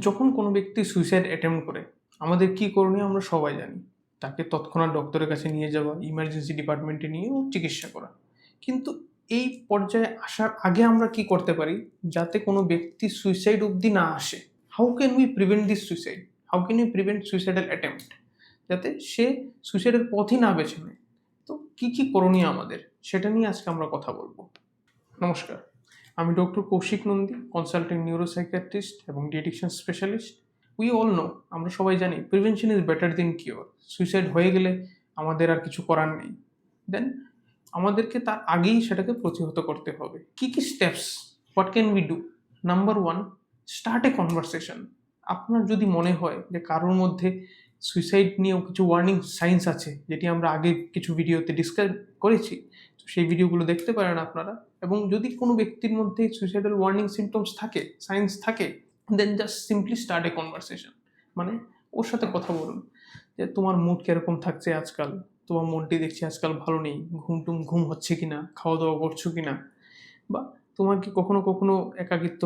যখন কোনো ব্যক্তি সুইসাইড অ্যাটেম্প করে, আমাদের কি করণীয় আমরা সবাই জানি। তাকে তৎক্ষণাৎ ডক্টরের কাছে নিয়ে যাওয়া ইমার্জেন্সি ডিপার্টমেন্টে নিয়ে চিকিৎসা করা। কিন্তু এই পর্যায়ে আসার আগে আমরা কি করতে পারি? যাতে কোনো ব্যক্তি সুইসাইড অবধি না আসে। How can we prevent this suicide how can we prevent suicidal attempt যাতে সে সুইসাইডের পথই না বেছে নেয়। তো কি কি করণীয় আমাদের? সেটা নিয়ে আজকে আমরা কথা বলব। নমস্কার। আমি doctor Kaushik Nandi consultant neuropsychiatrist এবং deaddiction specialist we all know আমরা সবাই জানি prevention is better than cure suicide হয়ে গেলে আমাদের আর কিছু করার নেই। দেন আমাদেরকে তার আগেই সেটাকে প্রতিহত করতে হবে। কি কি steps what can we do number one start a conversation আপনার যদি মনে হয় যে কারোর মধ্যে সুইসাইড নিয়েও কিছু ওয়ার্নিং সাইন্স আছে, যেটি আমরা আগে কিছু ভিডিওতে ডিসকাস করেছি, তো সেই ভিডিওগুলো দেখতে পারেন আপনারা। এবং যদি কোনো ব্যক্তির মধ্যে সুইসাইডাল ওয়ার্নিং সিমটমস থাকে সাইন্স থাকে then just simply start a conversation মানে ওর সাথে কথা বলুন। যে তোমার মুড কীরকম থাকছে আজকাল? তোমার মনটি দেখছি আজকাল ভালো নেই। ঘুম টুম ঘুম হচ্ছে কি না খাওয়া দাওয়া করছ কি না বা তোমার কি কখনো কখনো একাকিত্ব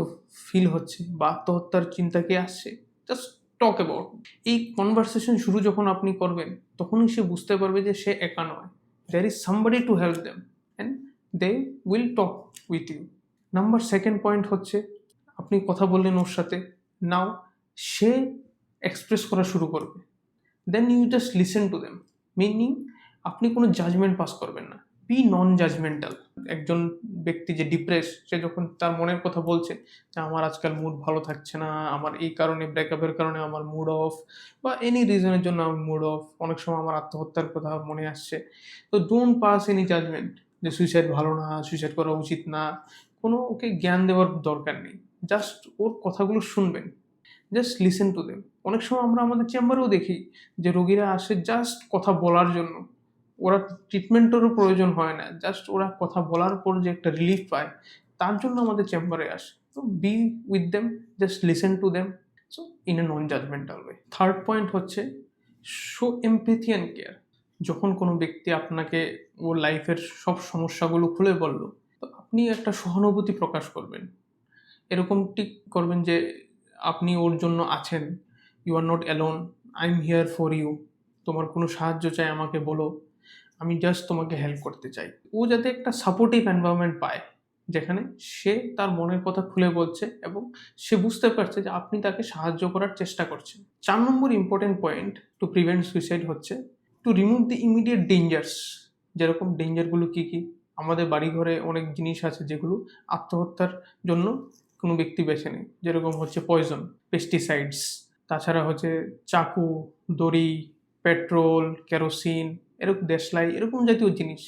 ফিল হচ্ছে? বা আত্মহত্যার চিন্তা কি আসছে? জাস্ট টক অ্যাবাউট এই কনভারসেশন শুরু যখন আপনি করবেন, তখনই সে বুঝতে পারবে যে সে একা নয়। There is somebody to help them they will talk with you number second point হচ্ছে, আপনি কথা বললেন ওর সাথে নাও সে এক্সপ্রেস করা শুরু করবে। Then you just listen to them meaning আপনি কোনো জাজমেন্ট পাস করবেন না। বি নন জাজমেন্টাল একজন ব্যক্তি যে ডিপ্রেস সে যখন তার মনের কথা বলছে যে, আমার আজকাল মুড ভালো থাকছে না, আমার এই কারণে ব্রেকআপের কারণে আমার মুড অফ বা এনি রিজনের জন্য আমার মুড অফ অনেক সময় আমার আত্মহত্যার কথা মনে আসছে। তো ডোন্ট পাস এনি জাজমেন্ট যে সুইসাইড ভালো না সুইসাইড করা উচিত না, কোনো ওকে জ্ঞান দেওয়ার দরকার নেই। জাস্ট ওর কথাগুলো শুনবেন। জাস্ট লিসেন টু দেম অনেক সময় আমরা আমাদের চেম্বারেও দেখি যে রোগীরা আসে জাস্ট কথা বলার জন্য। ওরা ট্রিটমেন্টেরও প্রয়োজন হয় না। জাস্ট ওরা কথা বলার পর যে একটা রিলিফ পায়, তার জন্য আমাদের চেম্বারে আসে। তো be with them just listen to them so in a non judgemental way third point হচ্ছে শো এমপ্যাথি অ্যান্ড কেয়ার যখন কোনো ব্যক্তি আপনাকে ওর লাইফের সব সমস্যাগুলো খুলে বলল, তো আপনি একটা সহানুভূতি প্রকাশ করবেন। এরকমটি করবেন যে আপনি ওর জন্য আছেন you are not alone I am here for you তোমার কোনো সাহায্য চাই, আমাকে বলো, আমি জাস্ট তোমাকে হেল্প করতে চাই। ও যাতে একটা সাপোর্টিভ এনভায়রনমেন্ট পায়, যেখানে সে তার মনের কথা খুলে বলছে এবং সে বুঝতে পারছে যে আপনি তাকে সাহায্য করার চেষ্টা করছেন। চার নম্বর important point to prevent suicide হচ্ছে to remove the immediate dangers যেরকম ডেঞ্জারগুলো কী কী? আমাদের বাড়িঘরে অনেক জিনিস আছে যেগুলো আত্মহত্যার জন্য কোনো ব্যক্তি বেছে নেয়। যেরকম হচ্ছে পয়জন পেস্টিসাইডস তাছাড়া হচ্ছে চাকু, দড়ি পেট্রোল কেরোসিন এরকম দেশলাই, এরকম জাতীয় জিনিস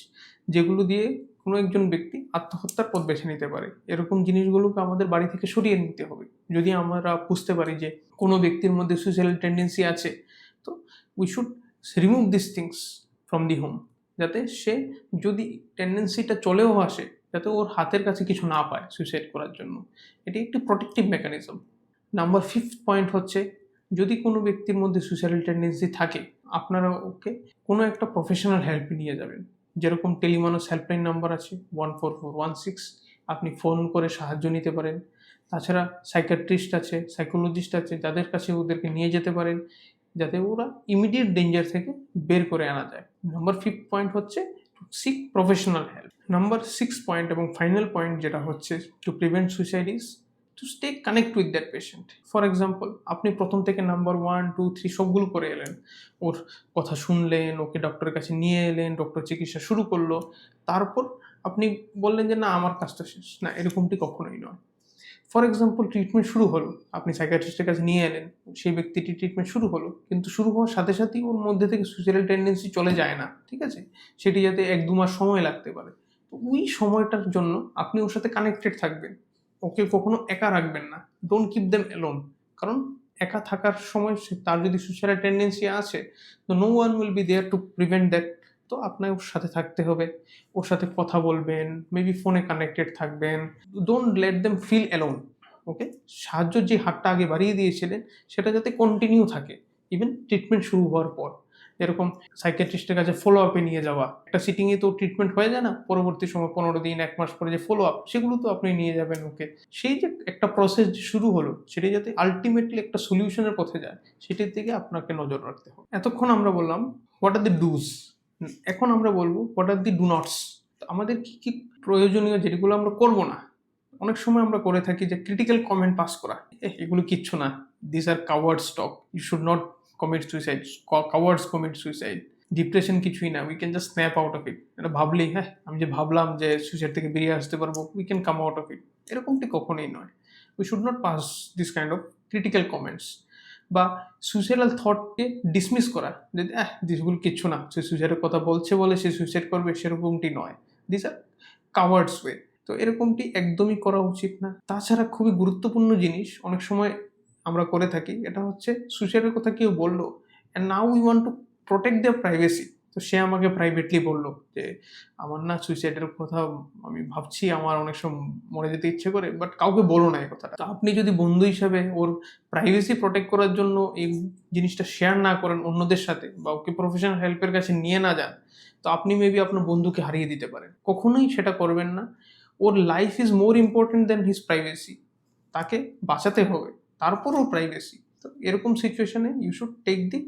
যেগুলো দিয়ে কোনো একজন ব্যক্তি আত্মহত্যার পথ বেছে নিতে পারে। এরকম জিনিসগুলোকে আমাদের বাড়ি থেকে সরিয়ে নিতে হবে। যদি আমরা বুঝতে পারি যে কোনো ব্যক্তির মধ্যে সুইসাইডাল টেন্ডেন্সি আছে, তো we should remove this things from the home যাতে সে যদি টেন্ডেন্সিটা চলেও আসে, যাতে ওর হাতের কাছে কিছু না পায় সুইসাইড করার জন্য। এটি একটি protective mechanism number fifth point হচ্ছে, যদি কোনো ব্যক্তির মধ্যে সুইসাইডাল টেন্ডেন্সি থাকে, আপনারা ওকে কোনো একটা প্রফেশনাল হেল্প নিয়ে যাবেন। যেরকম টেলিমানস হেল্পলাইন নাম্বার আছে one four four one six আপনি ফোন করে সাহায্য নিতে পারেন। তাছাড়া সাইকাট্রিস্ট আছে সাইকোলজিস্ট আছে, যাদের কাছে ওদেরকে নিয়ে যেতে পারেন। যাতে ওরা ইমিডিয়েট ডেঞ্জার থেকে বের করে আনা যায়। নাম্বার ফিফথ পয়েন্ট হচ্ছে seek professional help number six point এবং ফাইনাল পয়েন্ট যেটা হচ্ছে to prevent suicide is to stay connect with that patient for example আপনি প্রথম থেকে নাম্বার ওয়ান টু থ্রি সবগুলো করে এলেন। ওর কথা শুনলেন, ওকে ডক্টরের কাছে নিয়ে এলেন ডক্টর চিকিৎসা শুরু করল। তারপর আপনি বললেন যে, না, আমার কাজটা শেষ। না, এরকমটি কখনোই নয়। ফর এক্সাম্পল ট্রিটমেন্ট শুরু হলো। আপনি সাইকাট্রিস্টের কাছে নিয়ে এলেন, সেই ব্যক্তিটি ট্রিটমেন্ট শুরু হলো, কিন্তু শুরু হওয়ার সাথে সাথেই ওর মধ্যে থেকে সুইসাইডাল টেন্ডেন্সি চলে যায় না, ঠিক আছে? সেটি যাতে এক দু মাস সময় লাগতে পারে। তো ওই সময়টার জন্য আপনি ওর সাথে কানেক্টেড থাকবেন। ওকে কখনো একা রাখবেন না। ডোন্ট কিপ দেম অ্যালোন কারণ একা থাকার সময় তার যদি সুইসাইডাল টেন্ডেন্সি আছে, তো no one will be there to prevent that তো আপনার ওর সাথে থাকতে হবে। ওর সাথে কথা বলবেন মেবি ফোনে কানেক্টেড থাকবেন। Don't let them feel alone ওকে সাহায্যের যে হাতটা আগে বাড়িয়ে দিয়েছিলেন, সেটা যাতে কন্টিনিউ থাকে। ইভেন ট্রিটমেন্ট শুরু হওয়ার পর। এরকম সাইকিয়াট্রিস্টের কাছে ফলো আপে নিয়ে যাওয়া। একটা সিটিংয়ে তো ট্রিটমেন্ট হয়ে যায় না, পরবর্তী সময় পনেরো দিন, এক মাস পরে যে ফলো আপ সেগুলো তো আপনি নিয়ে যাবেন ওকে সেই যে একটা প্রসেস শুরু হলো, সেটা যাতে আলটিমেটলি একটা সলিউশনের পথে যায়, সেটির দিকে আপনাকে নজর রাখতে হবে। এতক্ষণ আমরা বললাম হোয়াট আর দি ডুজ এখন আমরা বলব হোয়াট আর দি ডু নটস আমাদের কী কী প্রয়োজনীয় যেগুলো আমরা করব না? অনেক সময় আমরা করে থাকি যে ক্রিটিক্যাল কমেন্ট পাস করা। "এহ, এগুলো কিচ্ছু না। This are coward stock you should not commit suicide cowards commit suicide depression কিছুই না। We can just snap out of it এটা ভাবলেই হ্যাঁ আমি যে ভাবলাম যে সুইসাইড থেকে বেরিয়ে আসতে পারব we can come out of it এরকমটি কখনোই নয়। We should not pass this kind of critical comments বা সুইসাইডাল থটকে ডিসমিস করা যে হ্যাঁ দিসগুলো কিচ্ছু না। সে সুইসাইডের কথা বলছে বলে সে সুইসাইড করবে, সেরকমটি নয়। দিস আর কাওয়ার্ডস ওয়ে তো এরকমটি একদমই করা উচিত না। তাছাড়া খুবই গুরুত্বপূর্ণ জিনিস অনেক সময় আমরা করে থাকি, এটা হচ্ছে সুইসাইডের কথা কেউ বলল and now we want to protect their privacy তো সে আমাকে প্রাইভেটলি বলল যে, আমার না সুইসাইডের কথা আমি ভাবছি, আমার অনেক সময় মরে যেতে ইচ্ছে করে বাট কাউকে বলো না এই কথাটা। তো আপনি যদি বন্ধু হিসাবে ওর প্রাইভেসি প্রোটেক্ট করার জন্য এই জিনিসটা শেয়ার না করেন অন্যদের সাথে বা ওকে প্রফেশনাল হেল্পের কাছে নিয়ে না যান, তো আপনি মেবি আপনার বন্ধুকে হারিয়ে দিতে পারেন। কখনোই সেটা করবেন না। ওর life is more important than his privacy তাকে বাঁচাতে হবে, তারপরও প্রাইভেসি তো এরকম সিচুয়েশনে you should take the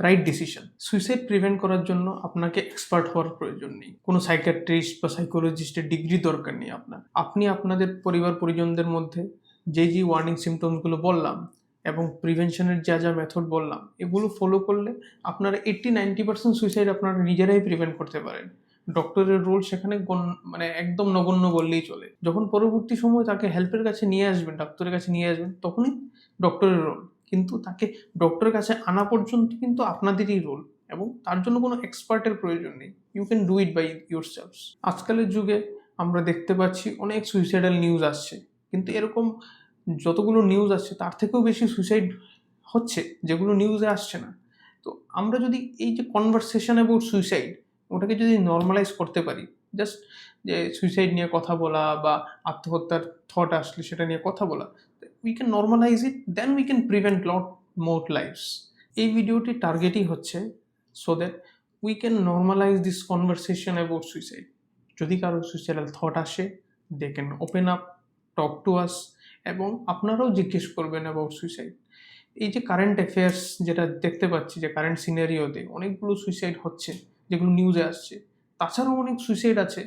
right decision suicide prevent করার জন্য আপনাকে এক্সপার্ট হওয়ার প্রয়োজন নেই। কোনো সাইকিয়াট্রিস্ট বা সাইকোলজিস্টের ডিগ্রি দরকার নেই আপনার। আপনি আপনাদের পরিবার, পরিজনদের মধ্যে যে যে ওয়ার্নিং সিমটমসগুলো বললাম এবং প্রিভেনশনের যা যা মেথড বললাম, এগুলো ফলো করলে আপনারা এইট্টি নাইনটি পার্সেন্ট সুইসাইড আপনারা নিজেরাই প্রিভেন্ট করতে পারেন। ডক্টরের রোল সেখানে মানে একদম নগণ্য বললেই চলে। যখন পরবর্তী সময় তাকে হেল্পের কাছে নিয়ে আসবেন ডাক্তারের কাছে নিয়ে আসবেন, তখনই ডক্টরের রোল কিন্তু তাকে ডক্টরের কাছে আনা পর্যন্ত কিন্তু আপনাদেরই রোল এবং তার জন্য কোনো এক্সপার্টের প্রয়োজন নেই। You can do it by your selves আজকালের যুগে আমরা দেখতে পাচ্ছি অনেক সুইসাইডাল নিউজ আসছে। কিন্তু এরকম যতগুলো নিউজ আসছে, তার থেকেও বেশি সুইসাইড হচ্ছে, যেগুলো নিউজে আসছে না। তো আমরা যদি এই যে কনভারসেশন অ্যাবাউট সুইসাইড ওটাকে যদি নর্মালাইজ করতে পারি জাস্ট যে সুইসাইড নিয়ে কথা বলা বা আত্মহত্যার থট আসলে সেটা নিয়ে কথা বলা we can normalise it then we can prevent lot more lives এই ভিডিওটি টার্গেটই হচ্ছে so that we can normalise this conversation about suicide যদি কারও সুইসাইডাল থট আসে they can open up talk to us এবং আপনারাও জিজ্ঞেস করবেন অ্যাবাউট সুইসাইড এই যে কারেন্ট অ্যাফেয়ার্স যেটা দেখতে পাচ্ছি, যে কারেন্ট সিনারিওতে অনেকগুলো সুইসাইড হচ্ছে, যেগুলো নিউজে আসছে, তাছাড়াও অনেক সুইসাইড আছে,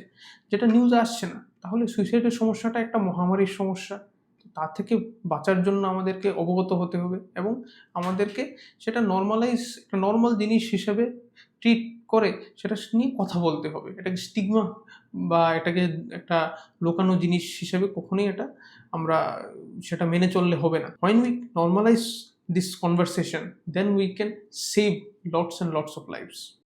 যেটা নিউজে আসছে না। তাহলে সুইসাইডের সমস্যাটা একটা মহামারীর সমস্যা। তার থেকে বাঁচার জন্য আমাদেরকে অবগত হতে হবে এবং আমাদেরকে সেটা নর্মালাইজ একটা নর্মাল জিনিস হিসেবে ট্রিট করে সেটা নিয়ে কথা বলতে হবে। এটাকে স্টিগমা বা এটাকে একটা লোকানো জিনিস হিসেবে কখনোই এটা আমরা সেটা মেনে চললে হবে না। When we normalise this conversation then we can save lots and lots of lives